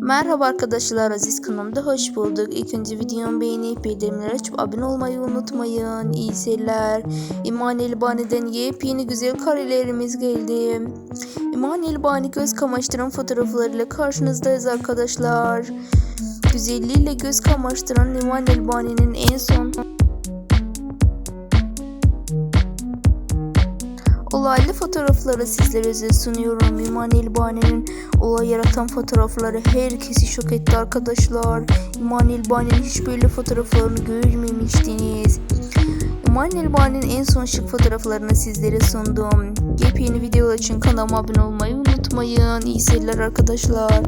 Merhaba arkadaşlar Aziz kanalımda hoş bulduk. İlk önce videomu beğenip bildirimleri açıp abone olmayı unutmayın. İyi seyirler. İmanuel Bani'den yepyeni güzel karelerimiz geldi. İmanuel Bani göz kamaştıran fotoğraflarıyla karşınızdayız arkadaşlar. Güzelliğiyle göz kamaştıran İmanuel Bani'nin en son Olaylı fotoğrafları sizlere sunuyorum. İmanuel Bani'nin olay yaratan fotoğrafları herkesi şok etti arkadaşlar. İmanuel Bani'nin hiç böyle fotoğraflarını görmemiştiniz. İmanuel Bani'nin en son şık fotoğraflarını sizlere sundum. Yepyeni videolar için kanalıma abone olmayı unutmayın. İyi seyirler arkadaşlar.